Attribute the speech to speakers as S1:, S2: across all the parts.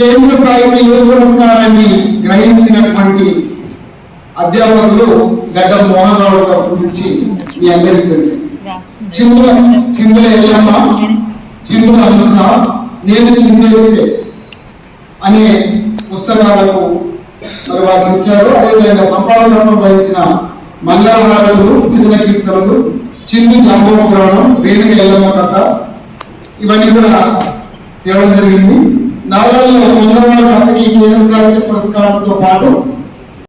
S1: కేంద్ర సాహిత్య యువ పురస్కారాన్ని గ్రహించినటువంటి అధ్యాపకులు గడ్డం మోహన్ రావు గారి గురించి మీ అందరికీ తెలుసు. చిందుల చిందుల ఎల్లమ్మ చిందుల హంస నేను చిందేస్తే అనే పుస్తకాలకు మరి వారు ఇచ్చారు అదేవిధంగా సంపాదనలో వహించిన మంగళహారతులు భజన కీర్తనలు చిందు జాంబవ పురాణం వేదిక ఎల్లమ్మ కథ ఇవన్నీ కూడా తేవడం జరిగింది. నగరాల్లో వందవాళ్ళ కథకి కేంద్ర సాహిత్య పురస్కారంతో పాటు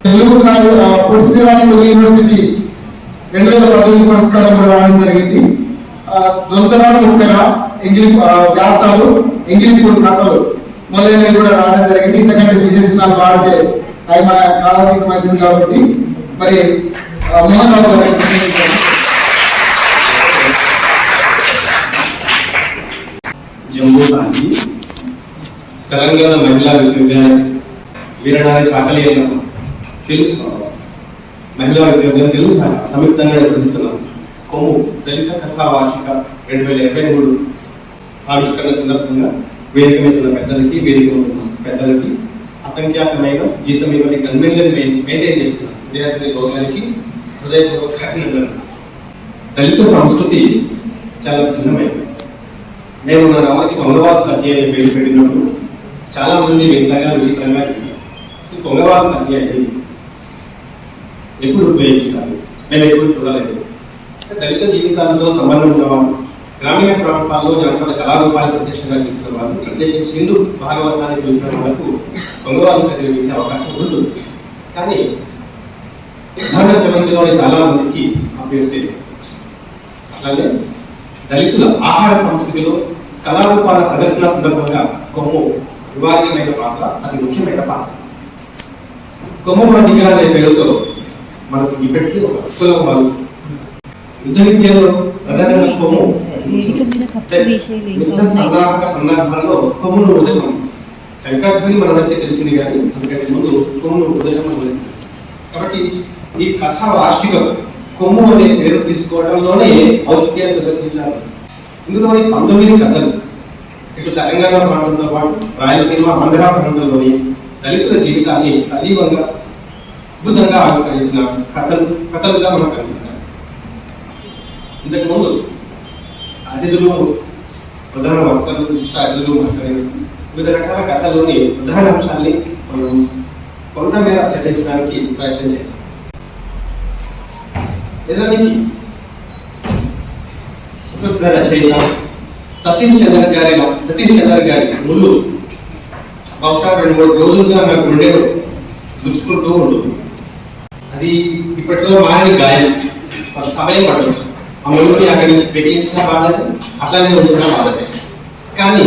S1: తెలుగు సాహిత్య పొట్టి శ్రీరాములు యూనివర్సిటీ రెండు వేల పద్దెనిమిది పురస్కారం కూడా రావడం జరిగింది. దొంతరాలు ముక్కర ఎంగిలి వ్యాసాలు ఎంగిలిపూర్ కథలు మొదలైనవి కూడా రావడం జరిగింది. ఎందుకంటే విశేషణాలు వాడితే టైం కాలాతీతమైంది కాబట్టి మరి ఆ, మోహన్ రావు గారు
S2: జమ్మూ కాంతి తెలంగాణ మహిళా విశ్వవిద్యాలయం వీరనారి చాకలి తెలుగు మహిళా విశ్వవిద్యాలయం తెలుగు సంయుక్తంగా నిర్వహిస్తున్నాం. కొమ్ము దళిత కథా వార్షిక రెండు వేల ఇరవై మూడు ఆవిష్కరణ సందర్భంగా వేదిక మీద పెద్దలకి వేదిక పెద్దలకి అసంఖ్యాకమైన జీతం ఇవ్వని గన్మెన్లను మెయింటైన్ చేస్తున్నాం. విద్యార్థి లోకానికి హృదయపూర్వక అభినందనలు. దళిత సంస్కృతి చాలా భిన్నమైనది. నేను నా రామకి పొంగవాకు అధ్యాయం పేరు పెట్టినప్పుడు చాలా మంది వింతగా విచిత్రంగా ఈ కొంగవాకు పొంగవాకు అధ్యాయం ఎప్పుడు ఉపయోగించాలి నేను ఎప్పుడు చూడలేదు. దళిత జీవితాలతో సంబంధం ఉన్నవాళ్ళు గ్రామీణ ప్రాంతాల్లో జనపద కళారూపాలు ప్రత్యక్షంగా చూసిన వాళ్ళు ప్రత్యేకించి హిందూ భాగవతాన్ని చూసిన వాళ్ళకు పొంగవాకు కథ వేసే అవకాశం ఉంటుంది. కానీ సాధారణ ప్రపంచంలోని చాలా మందికి ఆ పేరు తెలియదు. అలాగే దళితుల ఆహార సంస్కృతిలో కళారూపాల ప్రదర్శన సందర్భంగా కొమ్ము అనివార్యమైన పాత్ర అతి ముఖ్యమైన పాత్ర. కొమ్ము మాదిగా అనే పేరుతో మనకు ఇప్పటికీ ఒక సులభాలు యుద్ధ విద్యలో ప్రధానంగా కొమ్ము. యుద్ధ సందాహక సందర్భాల్లో కొమ్మును ఉదయం మనందరికీ తెలిసింది కానీ ముందు కొమ్మును ఉదయం కాబట్టి ఈ కథ వార్షికం కొమ్ము అనే పేరు తీసుకోవడంలోనే ఔషధ్యాన్ని ప్రదర్శించారు. ఇందులోని పంతొమ్మిది కథలు. ఇటు తెలంగాణ ప్రాంతంతో పాటు రాయలసీమ ఆంధ్ర ప్రాంతంలోని దళితుల జీవితాన్ని సజీవంగా అద్భుతంగా ఆవిష్కరించిన కథలు కథలుగా మనకు కనిపిస్తాయి ఇంతకు ముందు అతిథులు ప్రధాన వక్తలు విశిష్ట అతిథులు మాట్లాడిన వివిధ రకాల కథలోని ప్రధాన అంశాన్ని మనం కొంతమేర చర్చించడానికి ప్రయత్నం చేద్దాం. నిజానికి సుప్రసిద్ధ రచయిత సతీష్ చంద్ర గారి సతీష్ చంద్ర గారి ముందు బహుశా రెండు మూడు రోజులుగా నాకు ఉండే గుచ్చుకుంటూ ఉంటుంది. అది ఇప్పట్లో మారని గాయం. కొంత సమయం పట్టవచ్చు ఆ ముళ్ళుని అక్కడి నుంచి పెట్టించిన బాధనే అట్లానే ఉంచిన బాధనే కానీ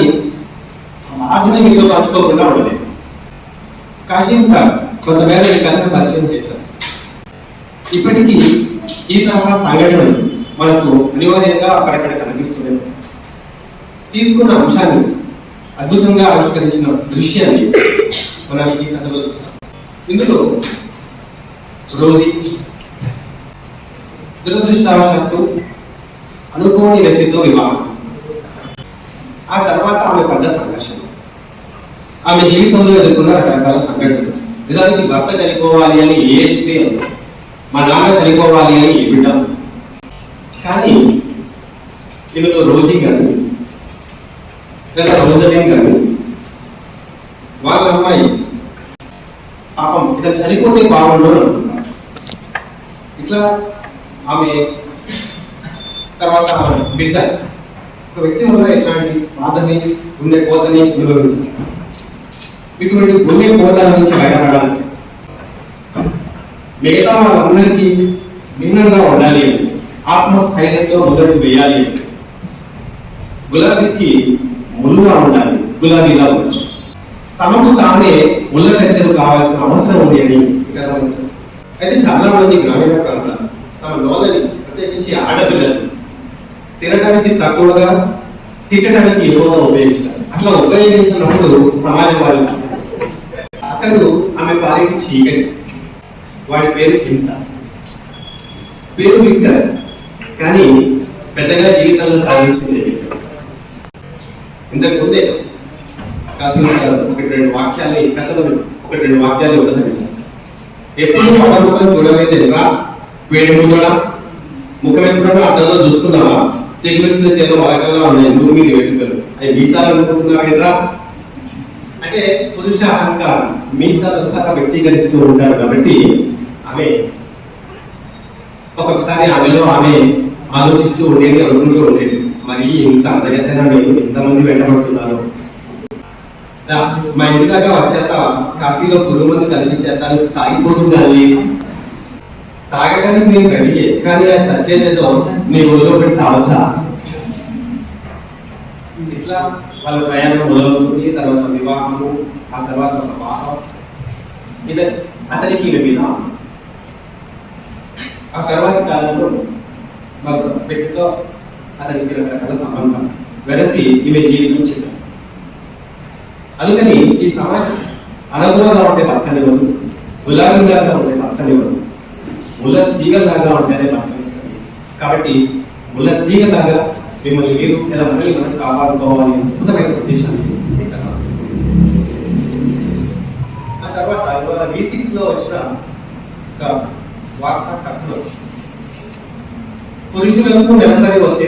S2: ఆ బాధని మీతో పంచుకోకుండా ఉండలేదు. కాశీం సార్ కొంతమేర ఈ కథను పరిచయం చేశారు. ఇప్పటికీ ఈ తరహా సంఘటనలు మనకు అనివార్యంగా అక్కడక్కడ కనిపిస్తూనే తీసుకున్న అంశాన్ని అద్భుతంగా ఆవిష్కరించిన దృశ్యాన్ని మనం ఈ కథలో చూస్తాం ఇందులో రోజీ దురదృష్టవశాత్తు అనుకోని వ్యక్తితో వివాహం. ఆ తర్వాత ఆమె పడ్డ సంఘర్షణ. ఆమె జీవితంలో ఎదుర్కొన్న రకరకాల సంఘటనలు. నిజానికి భర్త చనిపోవాలి అని ఏ స్త్రీ మా నాన్న చనిపోవాలి అని ఏ బిడ్డ కానీ ఇందులో రోజీ కానీ లేదా రోజజన్ కానీ వాళ్ళ అమ్మాయి పాపం ఇతను చనిపోతే బాగుండు అని ఇట్లా ఆమె తర్వాత ఆమె బిడ్డ ఒక వ్యక్తి వల్ల ఇట్లాంటి బాధని గుండె కోతని అనుభవించింది ఇటువంటి గుండె కోత నుంచి బయటపడాలి మిగతా వాళ్ళందరికీ భిన్నంగా ఉండాలి. ఆత్మస్థైర్యంతో మొదటి వేయాలి. గులాబీకి ముళ్ళుగా ఉండాలి. గులాబీగా ఉండొచ్చు. తమకు తానే ముళ్ళ కచ్చలు కావాల్సిన అవసరం ఉంది అని అయితే చాలా మంది గ్రామీణ ప్రాంతాలు తమ లోదని ప్రత్యేకించి ఆడపిల్లలు తినడానికి తక్కువగా తిట్టడానికి ఎక్కువగా ఉపయోగిస్తారు. అట్లా ఉపయోగించినప్పుడు సమాజం వాళ్ళు అతడు ఆమె పాలకి చీకటి. వాడి పేరు హింస. పేరు విక్టర్ కానీ పెద్దగా జీవితంలో సాధించింది ఇంతకు ముందే ఒకటి రెండు వాక్యాల్ని కథలు ఒకటి రెండు వాక్యాలు ఉదాహరించారు ఎప్పుడు అపరూపం చూడలేదు ఎదురా వేడి ముద్దడా ముఖం ఎప్పుడైనా అర్థంలో చూసుకున్నావా? తెగిలిసిన చేతిలో వరకగా ఉన్నాయి భూమి మీద వెతుకలు అది మీసాలు అనుకుంటున్నారా ఎదురా అంటే పురుష అహంకారం మీసాలు అంతా వ్యక్తీకరిస్తూ ఉంటారు కాబట్టి ఆమె ఒక్కొక్కసారి ఆమెలో ఆమె ఆలోచిస్తూ ఉండేది అనుకుంటూ ఉండేది. మరి ఇంత అందగతన నేను ఎంతమంది వెంటబడుతున్నారు? మా ఇంటి దాకా వచ్చేత కాఫీలో పురుగు మంది కలిపి చేస్తాను. తాగిపోతుందని తాగడానికి నేను రెడీయే కానీ ఆ చచ్చేదేదో మీ ఊళ్ళో పెట్టి చావచ్చా? ఇట్లా వాళ్ళ ప్రయాణం మొదలవుతుంది తర్వాత వివాహము ఆ తర్వాత ఒక వాహం ఇది అతనికి ఈమె మీద. ఆ తర్వాత కాలంలో ఒక వ్యక్తితో అతనికి రకరకాల సంబంధం వెరసి ఈమె జీవితం చిత్రం అందుకని ఈ సమాజం అనుభవంగా ఉంటే పక్కనివ్వదు గులాబీగా ఉంటే పక్కనివ్వదు ముళ్ళ తీగలాగా ఉంటేనే పక్కనిస్తుంది కాబట్టి ముళ్ళ తీగలాగా మిమ్మల్ని మీరు ఎలా మనల్ని మనం కాపాడుకోవాలి అద్భుతమైన ఉద్దేశాన్ని ఆ తర్వాత ఇవాళ వి సిక్స్లో వచ్చిన ఒక వార్తా కథలో పురుషులకు నెలసరి వస్తే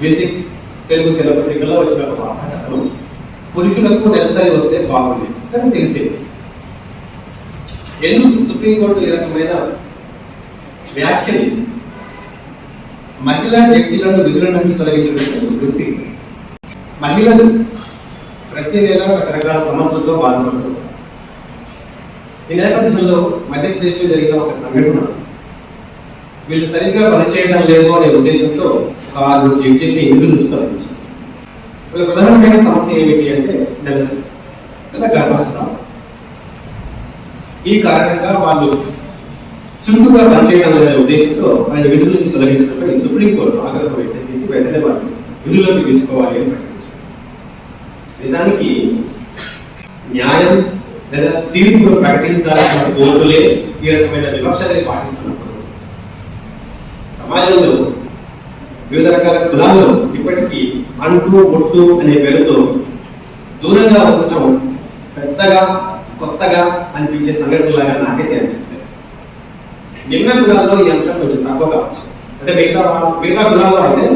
S2: బేసిక్స్ తెలుగు తెలపత్రికలో వచ్చిన ఒక వార్తా పురుషులకు నెలసరి వస్తే బాగుంది కానీ తెలిసేది ఎందుకు సుప్రీంకోర్టు ఈ రకమైన వ్యాఖ్యలు చేసింది? మహిళా జడ్జిలను విధుల నుంచి తొలగించడం మహిళలు ప్రతి నెల రకరకాల సమస్యలతో బాధపడుతున్నారు. ఈ నేపథ్యంలో మధ్యప్రదేశ్లో జరిగిన ఒక సంఘటన వీళ్ళు సరిగ్గా పనిచేయడం లేదు అనే ఉద్దేశంతో ఒక ఆరు ఎందుకు విధుల ప్రధానమైన సమస్య ఏమిటి అంటే నెలసరి లేదా గర్భస్రావం ఈ కారణంగా వాళ్ళు చురుకుగా పనిచేయడం అనే ఉద్దేశంతో ఆయన విధుల నుంచి తొలగించడంపై సుప్రీంకోర్టు ఆగ్రహం వ్యక్తం చేసి వెంటనే వాళ్ళు విధుల్లోకి తీసుకోవాలి అని ప్రకటించారు. నిజానికి న్యాయం లేదా తీర్పు ప్రకటించాల్సిన కోర్టులే ఈ రకమైన వివక్షతని పాటిస్తున్నారు. సమాజంలో వివిధ రకాల కులాల్లో ఇప్పటికీ అంటూ ఒట్టు అనే పేరుతో దూరంగా ఉంచడం పెద్దగా కొత్తగా అనిపించే సంఘటనలాగా నాకైతే అనిపిస్తుంది. నిమ్న కులాల్లో ఈ అంశం కొంచెం తక్కువ కావచ్చు. అంటే మిగతా మిగతా కులాల్లో అయితే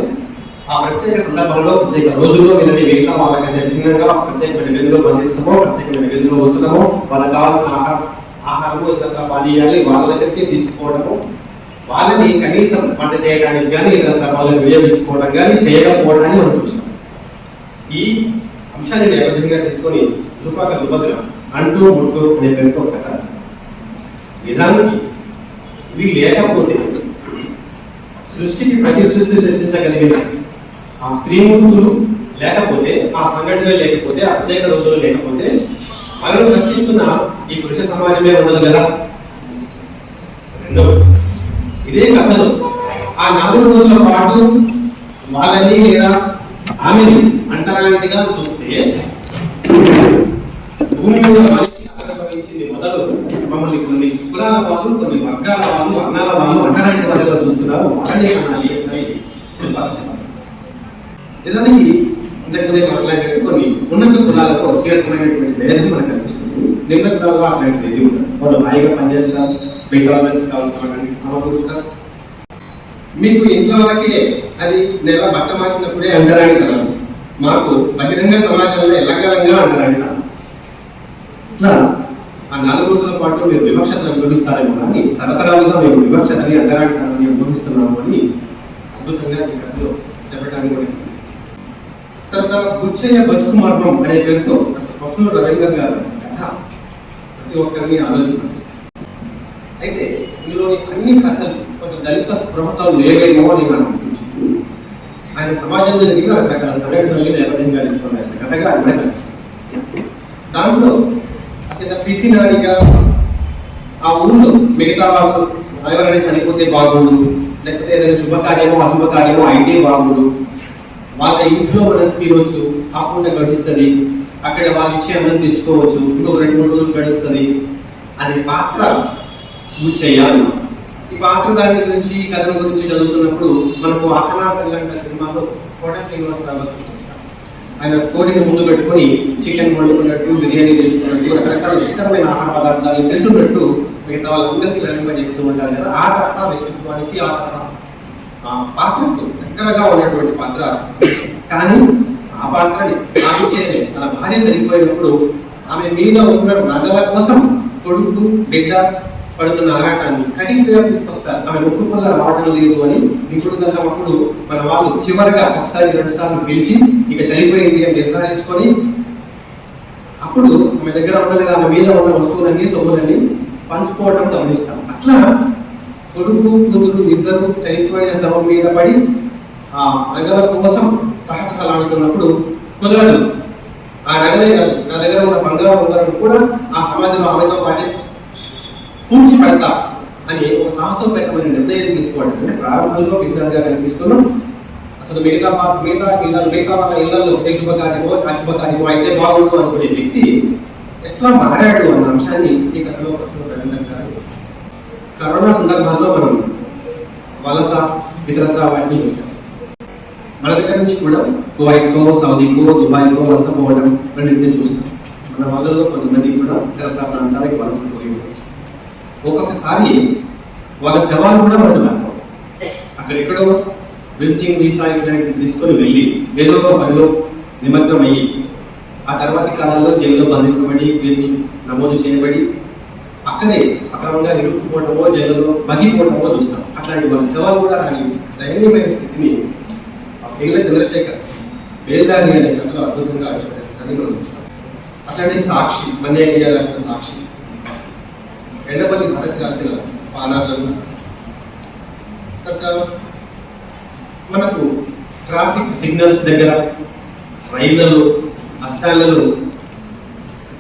S2: ఆ ప్రత్యేక సందర్భంలో ప్రత్యేక రోజుల్లో వీళ్ళని మిగతా వాళ్ళకంటే భిన్నంగా ప్రత్యేకమైన గదిలో బంధించడమో ప్రత్యేకమైన గదిలో ఉంచడమో వాళ్ళకి కావాల్సిన ఆహారం ఆహారము ఇతర పానీయాలు వాళ్ళ దగ్గరికి తీసుకోవడము వాళ్ళని కనీసం పంట చేయడానికి కానీ ఇతర వాళ్ళని వినియోగించుకోవడం కానీ చేయకపోవడాన్ని మనం చూస్తాం ఈ అంశాన్ని నేపథ్యంగా తీసుకొని దుపాక సుభద్ర అంటూ ముట్టు అనే పేరుతో ఒక కథ నిజానికి ఇవి లేకపోతే సృష్టికి ప్రతి సృష్టి సృష్టించగలిగిన ఆ స్త్రీమూర్తులు లేకపోతే ఆ సంఘటన లేకపోతే ఆ ప్రత్యేక రోజులు లేకపోతే మనం ప్రశ్నిస్తున్న ఈ పురుష సమాజమే ఉండదు కదా? రెండవది ఇదే కథలు. ఆ నాలుగు రోజుల పాటు వాళ్ళని లేదా ఆమెని అంటరానిదిగా చూస్తే భూమి మీద మొదలు మమ్మల్ని కొన్ని కులాల వాళ్ళు కొన్ని వర్గాల వాళ్ళు వర్ణాల వాళ్ళు అంటరాని వాళ్ళగా చూస్తున్నారు. వాళ్ళనే అనాలి నిజానికి ఇంతకుముందే మాట్లాడినట్టు కొన్ని ఉన్నత కులాలకు కీలకమైనటువంటి భేదం మనకు కనిపిస్తుంది. నిమ్న కులాల్లో అట్లాంటి వాళ్ళు హాయిగా పనిచేస్తారు మిగతా వాళ్ళకి కావాల్సిన సమకూరుస్తారు మీకు ఇంట్లో వరకే అది నెల బట్ట మార్చినప్పుడే అంటరానితనం మాకు బహిరంగ సమాజంలో ఎల్లగలంగా అంటరానితనం ఇట్లా ఆ నాలుగు రోజుల పాటు మీరు వివక్షతను అనుభవిస్తారేమో కానీ తరతరాలుగా మేము వివక్షతని అంటరానితనాన్ని అనుభవిస్తున్నాము అని అద్భుతంగా ఈ కథలో చెప్పడానికి కూడా. తర్వాత బుచ్చయ్య బతుకు మర్మం అనే పేరుతో స్వప్న రవీంద్ర గారు ప్రతి ఒక్కరిని ఆలోచన అయితే ఇందులోని అన్ని కథలు కొంత దళిత స్పృహతో లేవేమో అని మనం అనిపించింది. ఆయన సమాజంలో జరిగిన రకరకాల సంఘటనలు నేపథ్యంగా కథగా అది దాంట్లో అత్యంత పిసినారిగా ఆ ఊళ్ళో మిగతా వాళ్ళు ఎవరైనా చనిపోతే బాగుండు లేకపోతే ఏదైనా శుభకార్యమో అశుభకార్యమో అయితే బాగుండు. వాళ్ళ ఇంట్లో మనం తినొచ్చు కాకుండా గడుస్తుంది. అక్కడ వాళ్ళు ఇచ్చే అన్నం తెచ్చుకోవచ్చు. ఇంకొక రెండు మూడు రోజులు గడుస్తుంది. అనే పాత్ర నువ్వు చేయాలి. ఈ పాత్ర దాని గురించి ఈ కథల గురించి చదువుతున్నప్పుడు మనకు ఆహనా పిల్లంట సినిమాలో కోట శ్రీనివాసరావు ఆయన కోడిని ముందు పెట్టుకొని చికెన్ వండుకున్నట్టు బిర్యానీ చేసుకున్నట్టు రకరకాల ఇష్టమైన ఆహార పదార్థాలు తింటున్నట్టు మిగతా వాళ్ళందరికీ చేస్తూ ఉంటారు కదా ఆ తర్వాత వ్యక్తిత్వానికి ఆ తర్వాత ఆ పాత్రకు దగ్గరగా ఉన్నటువంటి పాత్ర. కానీ ఆ పాత్రని ఆపించేది తన భార్య చనిపోయినప్పుడు ఆమె మీద ఉన్న నగల కోసం కొడుకు బిడ్డ పడుతున్న ఆరాటాన్ని కఠినంగా తీసుకొస్తారు. ఆమె ఒప్పుకున్న రావడం లేదు అని ఇప్పుడు కనుక అప్పుడు మన వాళ్ళు చివరిగా ఒకసారి రెండు సార్లు పిలిచి ఇక చనిపోయింది అని నిర్ధారించుకొని అప్పుడు ఆమె దగ్గర ఉండగా ఆమె మీద ఉన్న వస్తువులన్నీ సొమ్ములన్నీ పంచుకోవడం గమనిస్తాం. అట్లా కొడుకు కూతురు ఇద్దరు చనిపోయిన శవం మీద పడి ఆ నగల కోసం తహతహలాడుతున్నప్పుడు కుదరదు. ఆ నగరే కాదు నా దగ్గర ఉన్న బంగారం ఉంగరం కూడా ఆ సమాజంలో ఆమెతో పాటే పూడ్చి పెడతా అని ఒక సాహసోపేతమైన నిర్ణయం తీసుకోవడం అంటే ప్రారంభంలో విధంగా కనిపిస్తున్నాం అసలు మిగతా మిగతా ఇళ్ళ మిగతా వాళ్ళ ఇళ్ళలో శుభకార్యమో అశుభకార్యమో అయితే బాగుండు అనుకునే వ్యక్తి ఎట్లా మారాడు అన్న అంశాన్ని ఈ కథలో ప్రశ్న కరోనా సందర్భాల్లో మనం వలస ఇతరత్ర వాటిని చూసాం మన దగ్గర నుంచి కూడా కువైట్కో సౌదీకో దుబాయ్కో వలస పోవడం రెండింటిని చూస్తాం. మన వాళ్ళలో కొంతమంది కూడా ఇతర ప్రాంతాలకు వలస పోయి ఒక్కొక్కసారి వాళ్ళ శవాలు కూడా మనం అక్కడెక్కడో విజిటింగ్ వీసా ఇట్లాంటివి తీసుకొని వెళ్ళి ఏదో ఒక పనిలో నిమగ్నం అయ్యి ఆ తర్వాతి కాలంలో జైల్లో బంధించబడి కేసు నమోదు చేయబడి అక్కడే అక్రమంగా ఇరుక్కుపోవటమో జైల్లో మగిపోవటమో చూస్తాం. అట్లాంటి వాళ్ళ శవాలు కూడా రాని దయనీయమైన స్థితిని ఆ చంద్రశేఖర్ వేదాన్ని అనే కథలో అద్భుతంగా ఆవిష్కరిస్తారని మనం అట్లాంటి సాక్షి మన్య రాసిన సాక్షి ఎండపల్లి భారత్ రాసిన పానాలు మనకు ట్రాఫిక్ సిగ్నల్స్ దగ్గర రైళ్ళలో బస్టాండ్లలో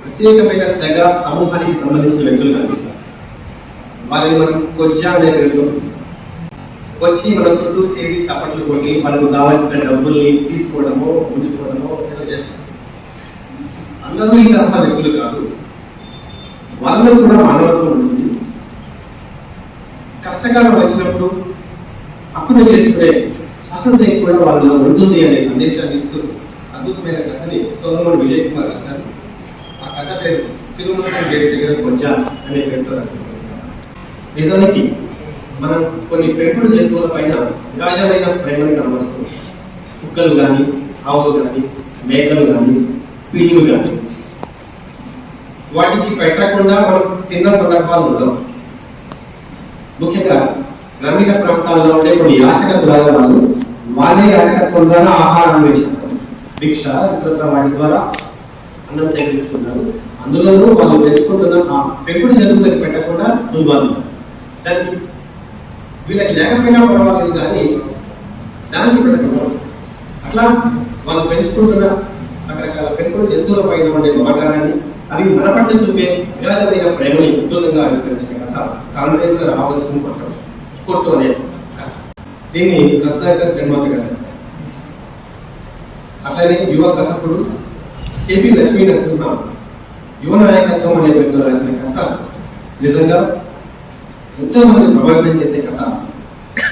S2: ప్రత్యేకమైన తెగ సమూహానికి సంబంధించిన వ్యక్తులు కనిపిస్తారు. వారిని మనం కొంచెం అనే పేరుతో వచ్చి మన చుట్టూ చేరి చప్పట్లు కొట్టి మనకు కావాల్సిన డబ్బుల్ని తీసుకోవడమో ఉంచుకోవడమో ఏదో చేస్తారు అందరూ ఈ తరహా వ్యక్తులు కాదు. వాళ్ళలో కూడా మానవత్వం ఉంటుంది. కష్టకాలం వచ్చినప్పుడు హక్కును చేసుకునే సహృదయం కూడా వాళ్ళలో ఉంటుంది అనే సందేశాన్ని ఇస్తూ అద్భుతమైన కథని సోదరుడు విజయ్ కుమార్ రాశారు. ఆ కథ పేరు తిరుమల గేట్ దగ్గర కొంచెం అనే పేరుతో రాశారు. నిజానికి మనం కొన్ని పెంపుడు జంతువుల పైన సహజమైన ప్రేమను కనబడుతుంది కుక్కలు కానీ ఆవులు కానీ మేకలు కానీ పిల్లులు కానీ వాటికి పెట్టకుండా మనం తిన్న సందర్భాలు ఉండవు. ముఖ్యంగా గ్రామీణ ప్రాంతాల్లో ఉండే కొన్ని యాచక ద్వారా వాళ్ళు వాళ్ళే యాచకత్వం ద్వారా ఆహారం వేస్తారు భిక్ష ఇతర వాటి ద్వారా అన్నం సేకరించుకుంటారు అందులోనూ వాళ్ళు పెంచుకుంటున్న ఆ పెంపుడు జంతువులకు పెట్టకుండా దుర్బాధలు దానికి వీళ్ళకి లేకపోయినా పర్వాలేదు కానీ దానికి పెట్టకుండా అట్లా వాళ్ళు పెంచుకుంటున్న రకరకాల పెంపుడు జంతువుల పైన ఉండే మార్గాన్ని అవి మన పట్ల చూపే విరాజమైన ప్రేమని ఉద్యోగంగా ఆవిష్కరించిన కథ కాంగ్రెస్ రావాల్సిన పట్టడం కొట్టు అనే కథ. దీన్ని రత్నాకర్ జన్మాత గారు అట్లానే యువ కథకుడు ఏపీ లక్ష్మీ నరసింహ యువ నాయకత్వం అనే పేరుతో రాసిన కథ నిజంగా ఎంతో మంది ప్రభావితం చేసే కథ.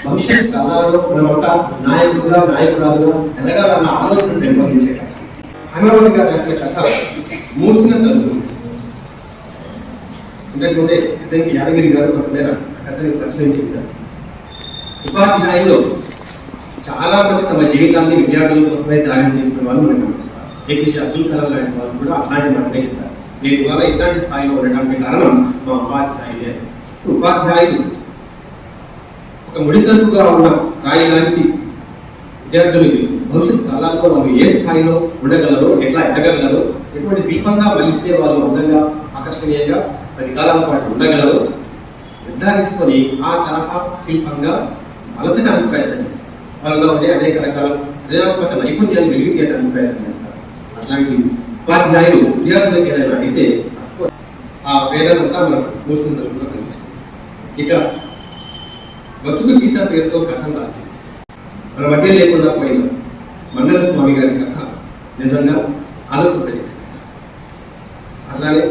S2: భవిష్యత్ కాలాలలో మనం ఒక నాయకుడుగా నాయకురాలుగా ఎదగాలన్న ఆలోచన నిర్వహించే కథ. హైమవతి గారు రాసిన కథ మూసిన తలుపు ఇంతకుముందే ఇద్దరికి యాదగిరి గారు ఒక మేర కథని పరిచయం చేశారు. ఉపాధ్యాయులు చాలా మంది తమ జీవితాన్ని విద్యార్థుల కోసమే త్యాగం చేస్తున్న వాళ్ళు మనం కనిపిస్తారు. ఏపీజే అబ్దుల్ కలాం లాంటి వాళ్ళు కూడా అలాంటి మాటలే చెప్తారు నేను ద్వారా ఇట్లాంటి స్థాయిలో ఉండడానికి కారణం మా ఉపాధ్యాయులే. ఉపాధ్యాయులు ఒక ముడిసరుకుగా ఉన్న రాయి లాంటి విద్యార్థులకి భవిష్యత్ కాలాల్లో వాళ్ళు ఏ స్థాయిలో ఉండగలరో ఎట్లా ఎదగలరో ఎటువంటి శిల్పంగా మలిస్తే వాళ్ళు అందంగా ఆకర్షణీయంగా పది కాలాల పాటు ఉండగలరో నిర్ధారించుకొని ఆ తరహా శిల్పంగా మలచడానికి ప్రయత్నం చేస్తారు. వాళ్ళలో ఉండే అనేక రకాల సృజనాత్మక నైపుణ్యాలు వెలికి తీయడానికి ప్రయత్నం చేస్తారు. అట్లాంటి ఉపాధ్యాయులు విద్యార్థులకు ఏదైనా అయితే ఆ వేదనంతా మనం మూసిన తరపులో ఇక బతుకు గీత పేరుతో కథను రాసింది మన మధ్య లేకుండా పోయిన మండల స్వామి గారి కథ నిజంగా ఆలోచింపజేసే కథ అట్లాగే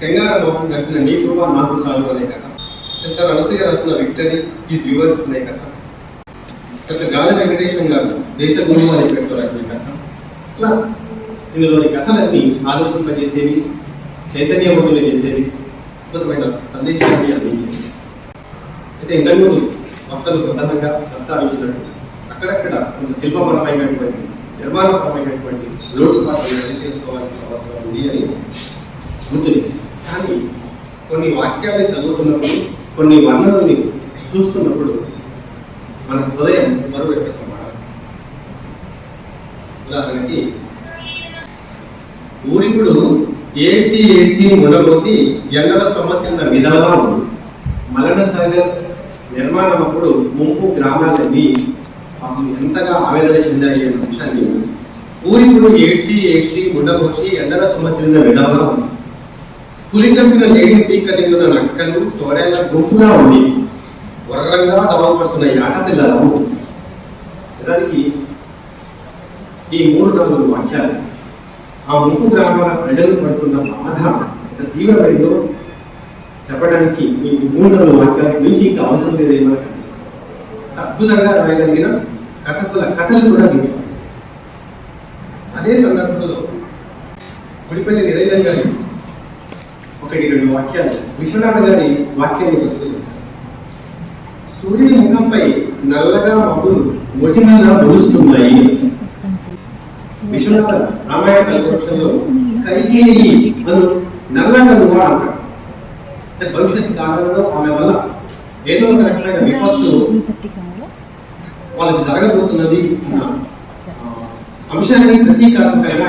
S2: కెంగార మోహన్ రాసిన నీ కృప నాకు చాలు అనే కథ సిస్టర్ అనసూయ రాసిన విక్టరీ ఈజ్ వ్యూవర్స్ అనే కథ డాక్టర్ గాలి వెంకటేశ్వరం గారు దేశ గురువు అనే పేరుతో రాసిన కథ ఇట్లా ఇందులోని కథలన్నీ ఆలోచింపజేసేవి చైతన్యవంతులు చేసేవి అద్భుతమైన సందేశాన్ని అందించేవి. అయితే ఇంతకుముందు భక్తులు ప్రధానంగా ప్రస్తావించినట్టు అక్కడక్కడ కొంత శిల్పపరమైనటువంటి నిర్మాణపరమైనటువంటి లోటుపాట్లు సరి చేసుకోవాల్సిన అవసరం ఉంది అని ఉంటుంది కానీ కొన్ని వాక్యాలు చదువుతున్నప్పుడు కొన్ని వర్ణనల్ని చూస్తున్నప్పుడు మన హృదయం మరువెక్కమాట ఉదాహరణకి ఊరికుడు ఏడ్చి ఏడ్చి ఉండబోసి ఎండల సమస్యల విధానం మరణ మలన నిర్మాణం నిర్మాణమప్పుడు ముంపు గ్రామాలన్నీ ఎంతగా ఆవేదన చెందాయి అనే అంశాన్ని ఊరికుడు ఏడ్చి ఏడ్చి ఉండబోసి ఎండల సమస్యన్న విధవా పులి చంపిన లేని పీక దిగున నక్కలు తోడేళ్ళ గుంపుగా ఉండి వర్రంగా దవాపడుతున్న యాట పిల్లలు. నిజానికి ఈ మూడు నాలుగు వాక్యాలు ఆ ముంపు గ్రామాల ప్రజలు పడుతున్న బాధ ఎంత తీవ్రమైందో చెప్పడానికి ఈ మూడు నాలుగు వాక్యాల నుంచి ఇంకా అవసరం లేదేమో అద్భుతంగా రాయగలిగిన కథకుల కథలు కూడా దీంట్లో అదే సందర్భంలో గుడిపల్లి నిరంజన్ గారి ఒకటి రెండు వాక్యాలు విశ్వనాథ గారి వాక్యాన్ని గుర్తు చేశారు సూర్యుని ముఖంపై నల్లగా మబ్బులు మొటిమల్లా మొలుస్తున్నాయి. విశ్వనాథ రామాయణ కల్పంలో కైకేయి అను నల్లగా నువ్వా అంటాడు అంటే భవిష్యత్ కాలంలో ఆమె వల్ల ఏదో ఒక రకమైన విపత్తు వాళ్ళకి జరగబోతున్నది. అంశాన్ని ప్రతీకాత్మకంగా